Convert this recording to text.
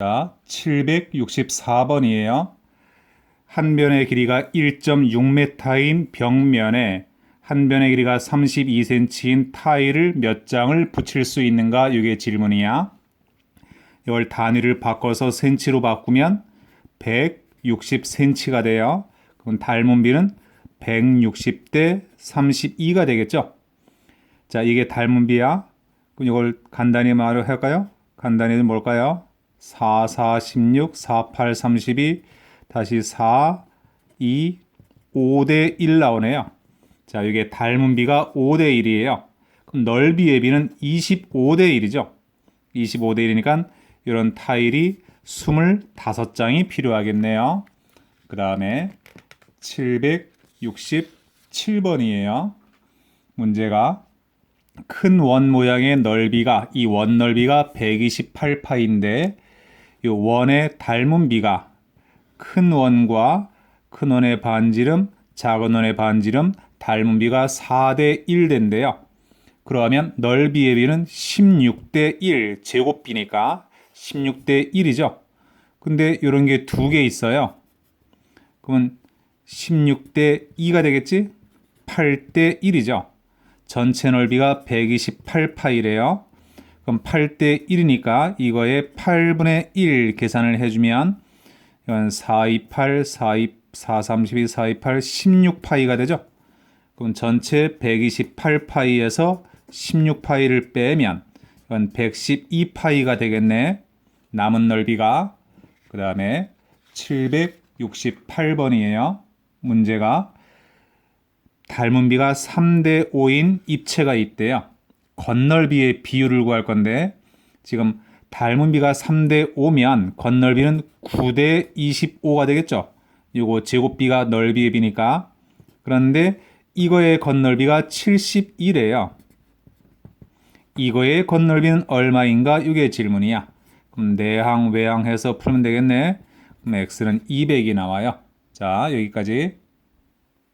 자, 764번이에요. 한 변의 길이가 1.6m인 벽면에 한 변의 길이가 32cm인 타일을 몇 장을 붙일 수 있는가? 이게 질문이야. 이걸 단위를 바꿔서 센치로 바꾸면 160cm가 돼요. 그럼 닮은 비는 160대 32가 되겠죠? 자, 이게 닮은 비야. 그럼 이걸 간단히 말을 할까요? 간단히는 뭘까요? 4, 4, 16, 4, 8, 32, 다시 4, 2, 5대 1 나오네요. 자, 이게 닮은 비가 5대 1이에요. 그럼 넓이의 비는 25대 1이죠. 25대 1이니까 이런 타일이 25장이 필요하겠네요. 그 다음에 767번이에요. 문제가 큰 원 모양의 넓이가 이 원 넓이가 128파인데 이 원의 닮은 비가 큰 원과 큰 원의 반지름, 작은 원의 반지름, 닮은 비가 4대 1대인데요. 그러면 넓이의 비는 16대 1 제곱비니까 16대 1이죠. 근데 이런 게 두 개 있어요. 그러면 16대 2가 되겠지? 8대 1이죠. 전체 넓이가 128파이래요. 그럼 8대 1이니까 이거에 8분의 1 계산을 해주면 이건 428, 4, 4, 32, 428, 16파이가 되죠. 그럼 전체 128파이에서 16파이를 빼면 이건 112파이가 되겠네. 남은 넓이가 그 다음에 768번이에요. 문제가 닮은 비가 3대 5인 입체가 있대요. 건널비의 비율을 구할 건데 지금 닮은 비가 3대 5면 건널비는 9대 25가 되겠죠. 이거 제곱비가 넓이의 비니까. 그런데 이거의 건널비가 71이에요. 이거의 건널비는 얼마인가? 이게 질문이야. 그럼 내항, 외항 해서 풀면 되겠네. 그럼 x는 200이 나와요. 자, 여기까지.